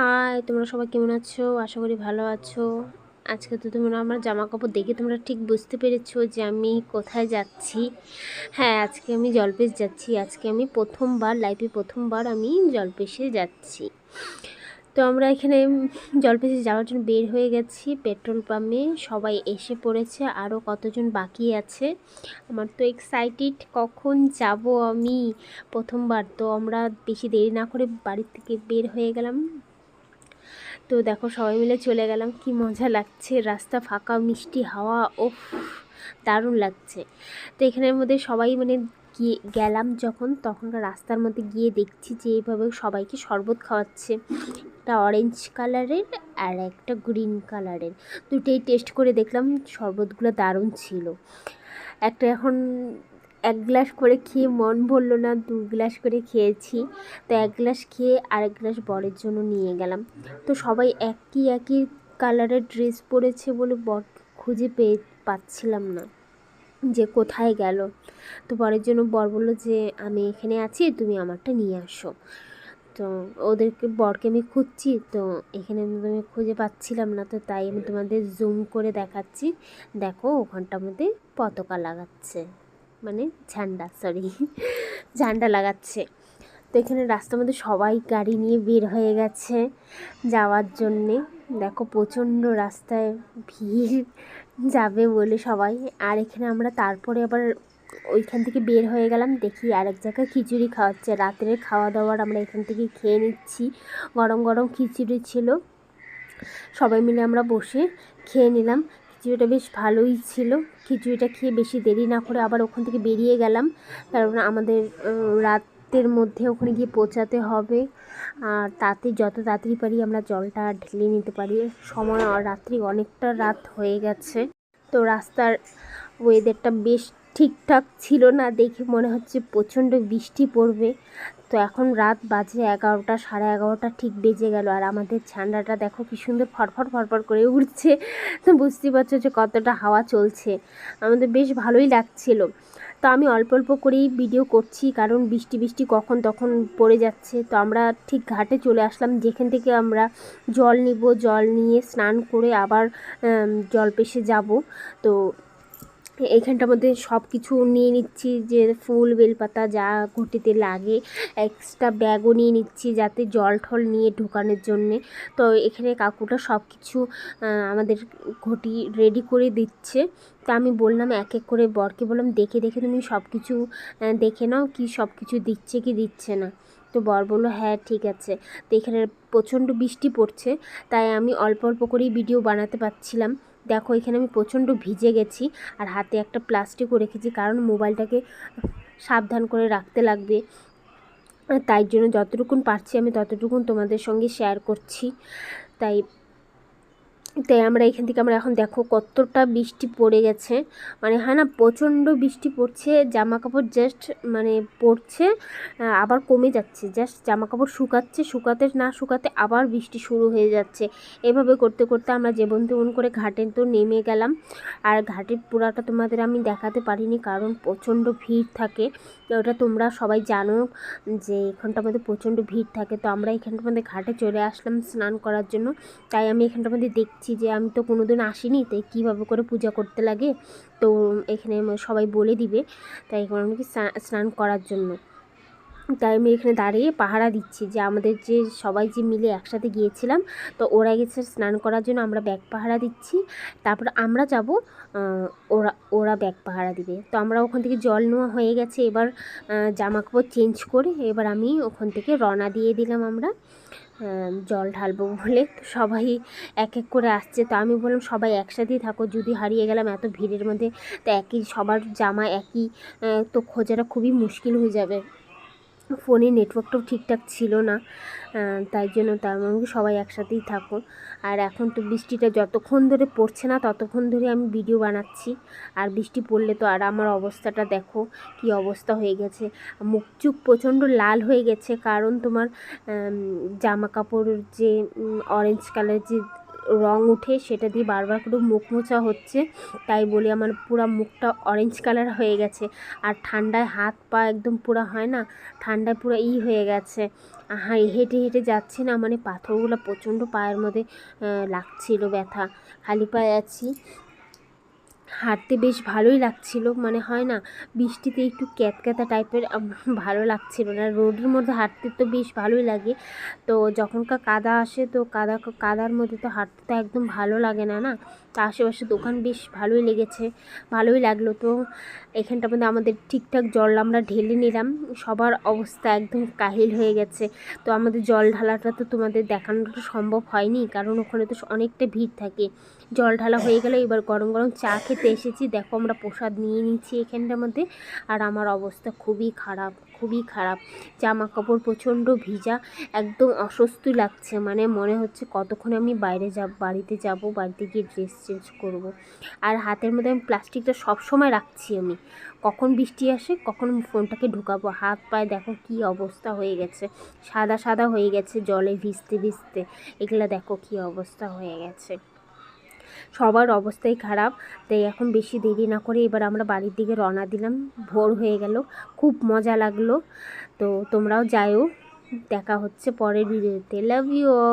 High তোমরা সবাই কেমন আছো? আশা করি ভালো আছো। আজকে তো তোমরা আমার জামা কাপড় দেখে তোমরা ঠিক বুঝতে পেরেছ যে আমি কোথায় যাচ্ছি। হ্যাঁ আজকে আমি জলপেশ যাচ্ছি। আজকে আমি প্রথমবার লাইফে প্রথমবার আমি জলপেশে যাচ্ছি। তো আমরা এখানে জলপেশে যাওয়ার জন্য বের হয়ে গেছি, পেট্রোল পাম্পে। সবাই এসে পড়েছে আরও কতজন বাকি আছে। আমার তো এক্সাইটেড কখন যাব আমি? প্রথমবার, তো আমরা বেশি দেরি না করে বাড়ির থেকে বের হয়ে গেলাম। তো দেখো সবাই মিলে চলে গেলাম। কি মজা লাগছে। রাস্তা ফাঁকা, মিষ্টি হাওয়া ও দারুণ লাগছে। তো এখানের মধ্যে সবাই মানে গিয়ে গেলাম যখন, তখনকার রাস্তার মধ্যে গিয়ে দেখছি যে এইভাবে সবাইকে শরবত খাওয়াচ্ছে। একটা অরেঞ্জ কালারের আর একটা গ্রিন কালারের দুটোই টেস্ট করে দেখলাম, শরবতগুলো দারুণ ছিল। একটা এখন এক গ্লাস করে খেয়ে মন ভরলো না, দু গ্লাস করে খেয়েছি। তো এক গ্লাস খেয়ে আরেক গ্লাস বরের জন্য নিয়ে গেলাম। তো সবাই একই একই কালারের ড্রেস পরেছে বলে বর খুঁজে পেয়ে পাচ্ছিলাম না যে কোথায় গেল। তো বরের জন্য বর বলল যে, আমি এখানে আছি, তুমি আমারটা নিয়ে আসো। তো ওদেরকে, বরকে আমি খুঁজছি, তো এখানে আমি খুঁজে পাচ্ছিলাম না, তো তাই আমি তোমাদের জুম করে দেখাচ্ছি। দেখো ওখানটার মধ্যে পতাকা লাগাচ্ছে। মানে ঝান্ডা সরি ঝান্ডা লাগাচ্ছে। তো এখানে রাস্তার মধ্যে সবাই গাড়ি নিয়ে বের হয়ে গেছে যাওয়ার জন্যে। দেখো প্রচণ্ড রাস্তায় ভিড় যাবে বলে সবাই। আর এখানে আমরা তারপরে আবার ওইখান থেকে বের হয়ে গেলাম, দেখি আরেক জায়গায় খিচুড়ি খাওয়াচ্ছে। রাতের খাওয়া দাওয়ার আমরা এখান থেকে খেয়ে নিচ্ছি। গরম গরম খিচুড়ি ছিল। সবাই মিলে আমরা বসে খেয়ে নিলাম। খিচুড়িটা বেশ ভালোই ছিল। খিচুড়িটা খেয়ে বেশি দেরি না করে আবার ওখান থেকে বেরিয়ে গেলাম। কারণ আমাদের রাতের মধ্যে ওখানে গিয়ে পৌঁছাতে হবে। আর তাতে যত তাড়াতাড়ি পারি আমরা জলটা ঢেলে নিতে পারি। সময়, রাত্রি অনেকটা রাত হয়ে গেছে। তো রাস্তার ওয়েদারটা বেশ ঠিকঠাক ছিল না দেখে মনে হচ্ছে প্রচণ্ড বৃষ্টি পড়বে। তো এখন রাত বাজে এগারোটা, সাড়ে এগারোটা ঠিক বেজে গেল আর আমাদের ঝান্ডাটা দেখো কি সুন্দর ফরফর ফরফর করে উঠছে তো বুঝতেই পারছ যে কতটা হাওয়া চলছে। আমাদের বেশ ভালোই লাগছিল। তো আমি অল্প অল্প করেই ভিডিও করছি কারণ বৃষ্টি বৃষ্টি কখন তখন পড়ে যাচ্ছে। তো আমরা ঠিক ঘাটে চলে আসলাম। যেখান থেকে আমরা জল নিব, জল নিয়ে স্নান করে আবার জল পেশে যাব। তো এইখানটার মধ্যে সব কিছু নিয়ে নিচ্ছি, যে ফুল, বেলপাতা যা ঘটিতে লাগে। এক্সট্রা ব্যাগও নিয়ে নিচ্ছি যাতে জল ঠল নিয়ে ঢোকানোর জন্যে। তো এখানে কাকুটা সব কিছু আমাদের ঘটি রেডি করে দিচ্ছে। তা আমি বললাম এক এক করে বরকে বললাম, দেখে দেখে তুমি সব কিছু দেখে নাও কি সব কিছু দিচ্ছে কি দিচ্ছে না? তো বর বলল হ্যাঁ ঠিক আছে। তো এখানে প্রচণ্ড বৃষ্টি পড়ছে, তাই আমি অল্প অল্প করেই ভিডিও বানাতে পারছিলাম। দেখো, এখানে আমি প্রচণ্ড ভিজে গেছি আর হাতে একটা প্লাস্টিকও রেখেছি কারণ মোবাইলটাকে সাবধান করে রাখতে লাগবে। তাই জন্য যতটুকুন পারছি আমি ততটুকুন তোমাদের সঙ্গে শেয়ার করছি। তাই তাই আমরা এখান থেকে আমরা এখন দেখো কতটা বৃষ্টি পড়ে গেছে। মানে হ্যাঁ না, প্রচণ্ড বৃষ্টি পড়ছে জামা কাপড় জাস্ট মানে পড়ছে আবার কমে যাচ্ছে। জাস্ট জামা কাপড় শুকাচ্ছে, শুকাতে না শুকাতে আবার বৃষ্টি শুরু হয়ে যাচ্ছে। এভাবে করতে করতে আমরা যেমন তেমন করে ঘাটে তো নেমে গেলাম। আর ঘাটের পুরাটা তোমাদের আমি দেখাতে পারিনি কারণ প্রচণ্ড ভিড় থাকে। ওটা তোমরা সবাই জানো যে এখানটার মধ্যে প্রচণ্ড ভিড় থাকে। তো আমরা এখানটার মধ্যে ঘাটে চলে আসলাম স্নান করার জন্য। তাই আমি এখানটার মধ্যে দেখছি যে আমি তো কোনো দিন আসিনি, তাই কীভাবে করে পূজা করতে লাগে, তো এখানে সবাই বলে দিবে, তাই এখন আমি স্নান করার জন্য। তাই আমি এখানে দাঁড়িয়ে পাহারা দিচ্ছি যে আমাদের যে সবাই যে মিলে একসাথে গিয়েছিলাম, তো ওরা গেছে স্নান করার জন্য, আমরা ব্যাগ পাহারা দিচ্ছি, তারপর আমরা যাব ওরা ওরা ব্যাগ পাহারা দিবে। তো আমরা ওখান থেকে জল নেওয়া হয়ে গেছে, এবার জামা কাপড় চেঞ্জ করে, এবার আমি ওখান থেকে রওনা দিয়ে দিলাম আমরা। জল ঢালবো বলে। তো সবাই এক এক করে আসছে। তো আমি বললাম, সবাই একসাথেই থাকো, যদি হারিয়ে গেলাম এত ভিড়ের মধ্যে, তো একই, সবার জামা একই তো খোঁজাটা খুবই মুশকিল হয়ে যাবে। ফোনে নেটওয়ার্কটাও ঠিকঠাক ছিল না তাই জন্য তার মানে সবাই একসাথেই থাকো। আর এখন তো বৃষ্টিটা যতক্ষণ ধরে পড়ছে না, ততক্ষণ ধরে আমি ভিডিও বানাচ্ছি। আর বৃষ্টি পড়লে তো আর আমার অবস্থাটা দেখো কি অবস্থা হয়ে গেছে। মুখ চুখ প্রচণ্ড লাল হয়ে গেছে, কারণ তোমার জামা কাপড় যে অরেঞ্জ কালার যে রং উঠে সেটা দিয়ে বারবার করে মুখ মোছা হচ্ছে। তাই বলি আমার পুরো মুখটা অরেঞ্জ কালার হয়ে গেছে। আর ঠান্ডায় হাত পা একদম পুরো হয় না? ঠান্ডায় পুরো ই হয়ে গেছে। হাই হেঁটে হেঁটে যাচ্ছি না মানে পাথরগুলো প্রচণ্ড পায়ের মধ্যে লাগছিল ব্যথা। খালি পায়ে আছি। হাঁটতে বেশ ভালোই লাগছিল। মানে হয় না, বৃষ্টিতে একটু ক্যাতক্যাতা টাইপের ভালো লাগছিল না। রোডের মধ্যে হাঁটতে তো বেশ ভালোই লাগে। তো যখনকার কাদা আসে তো কাদা, কাদার মধ্যে তো হাঁটতে তো একদম ভালো লাগে না না? তো আশেপাশে দোকান বেশ ভালোই লেগেছে, ভালোই লাগল। তো এখানটার মধ্যে আমাদের ঠিকঠাক জল আমরা ঢেলে নিলাম। সবার অবস্থা একদম কাহিল হয়ে গেছে। তো আমাদের জল ঢালাটা তো তোমাদের দেখানোটা সম্ভব হয়নি, কারণ ওখানে তো অনেকটা ভিড় থাকে। জল ঢালা হয়ে গেলে এবার গরম গরম চা খেতে এসেছি। দেখো আমরা প্রসাদ নিয়ে নিচ্ছি এখানটার মধ্যে। আর আমার অবস্থা খুবই খারাপ খুবই খারাপ। জামা কাপড় প্রচণ্ড ভিজা, একদম অস্বস্তি লাগছে। মানে মনে হচ্ছে কতক্ষণে আমি বাইরে যাব, বাড়িতে যাব, বাড়িতে গিয়ে ড্রেস চেঞ্জ করব। আর হাতের মধ্যে আমি প্লাস্টিকটা সবসময় রাখছি আমি। কখন বৃষ্টি আসে, কখন ফোনটাকে ঢুকাবো। হাত পায়ে দেখো কি অবস্থা হয়ে গেছে। সাদা সাদা হয়ে গেছে জলে ভিজতে ভিজতে। এগুলো দেখো কি অবস্থা হয়ে গেছে। সবার অবস্থাই খারাপ, তাই এখন বেশি দেরি না করে এবার আমরা বাড়ির দিকে রওনা দিলাম। ভোর হয়ে গেল, খুব মজা লাগল। তো তোমরাও যাও দেখা হচ্ছে পরের ভিডিওতে লাভ ইউ